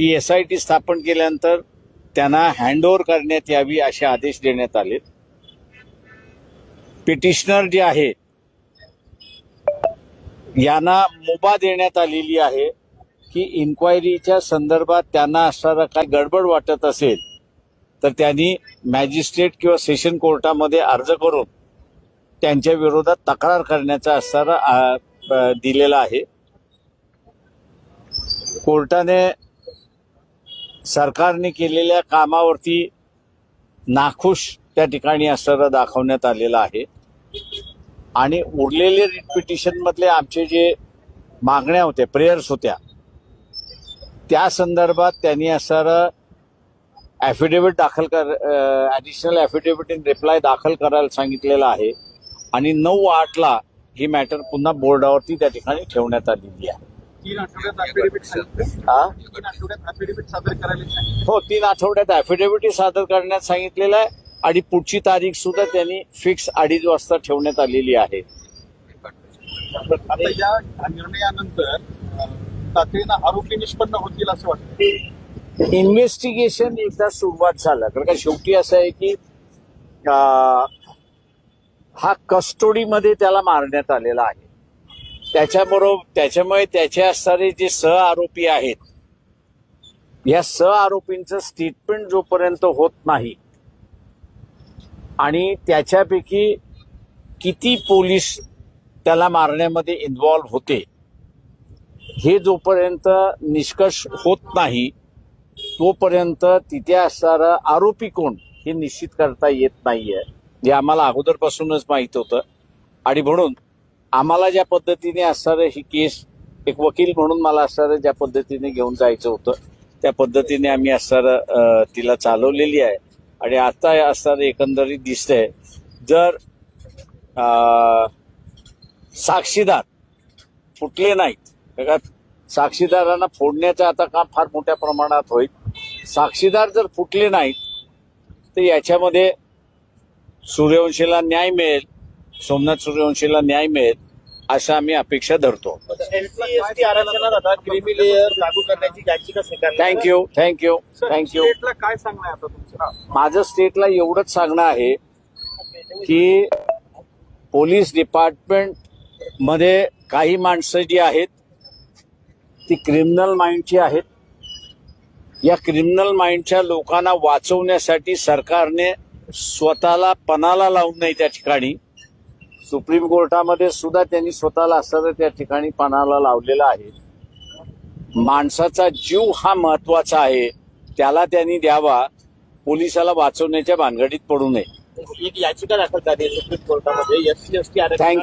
He S I T स्थापन केल्यानंतर त्यांना हँडओव्हर करण्यात यावी असे आदेश देण्यात आले. पिटिशनर जे आहे यांना मुभा देण्यात आलेली आहे की इन्क्वायरीच्या संदर्भात त्यांना असणारा काय गडबड वाटत असेल तर त्यांनी मॅजिस्ट्रेट किंवा सेशन कोर्टामध्ये अर्ज करून त्यांच्या विरोधात तक्रार करण्याचा असणारा दिलेला आहे. कोर्टाने सरकारने केलेल्या कामावरती नाखुश त्या ठिकाणी असणारा दाखवण्यात आलेला आहे. आणि उरलेले रिट आमचे जे मागण्या होत्या प्रेयर्स होत्या त्या संदर्भात त्यांनी असणारं ॲफिडेविट दाखल कर ॲडिशनल ॲफिडेविट इन रिप्लाय दाखल करायला सांगितलेलं आहे. आणि नऊ आठला ही मॅटर पुन्हा बोर्डावरती त्या ठिकाणी ठेवण्यात आलेली आहे. तीन आठवड्यात. हा? तीन आठवड्यात affidavit सादर. हो करण्यात सांगितलेलं आहे आणि पुढची तारीख सुद्धा त्यांनी फिक्स अडीच वाजता ठेवण्यात आलेली आहे आता या निर्णयानंतर अं, तातडीनं आरोपी निष्पन्न होतील असं वाटतं इन्व्हेस्टिगेशन एकदा सुरुवात झालं कारण का शेवटी असं आहे की हा कस्टोडीमध्ये त्याला मारण्यात आलेला आहे त्याच्याबरोबर त्याच्यामुळे त्याचे असणारे जे सह आरोपी आहेत या सह आरोपींचं स्टेटमेंट जोपर्यंत होत नाही आणि त्याच्यापैकी किती पोलीस त्याला मारण्यामध्ये इन्व्हॉल्व्ह होते हे जोपर्यंत निष्कर्ष होत नाही तोपर्यंत तिथे असणारा आरोपी कोण हे निश्चित करता येत नाहीये. जे आम्हाला अगोदरपासूनच माहीत होतं. आणि म्हणून आम्हाला ज्या पद्धतीने असणारं ही केस एक वकील म्हणून मला असणारं ज्या पद्धतीने घेऊन जायचं होतं त्या पद्धतीने आम्ही असणारं तिला चालवलेली आहे. आणि आता असणारं एकंदरीत दिसतंय. जर साक्षीदार फुटले नाहीत का साक्षीदारांना फोडण्याचं आता काम फार मोठ्या प्रमाणात होईल. साक्षीदार जर फुटले नाहीत तर याच्यामध्ये सूर्यवंशीला न्याय मिळेल सोमनाथ सूर्यवंशीला न्याय मिळेल. असं आम्ही अपेक्षा धरतो. थँक्यू थँक्यू थँक्यू काय सांगणं आहे आता तुमचं माझं स्टेटला एवढंच सांगणं आहे की पोलीस डिपार्टमेंटमध्ये काही माणसं जी आहेत ती क्रिमिनल माइंडची आहेत. या क्रिमिनल माइंडच्या लोकांना वाचवण्यासाठी सरकारने स्वतःला पणाला लावून नाही त्या ठिकाणी. सुप्रीम कोर्टामध्ये सुद्धा त्यांनी स्वतःला असं त्या ठिकाणी पणाला लावलेला आहे. माणसाचा जीव हा महत्त्वाचा आहे. त्याला त्यांनी द्यावा. पोलिसाला वाचवण्याच्या भानगडीत पडू नये. एक याचिका दाखल झाली सुप्रीम कोर्टामध्ये. ST thank you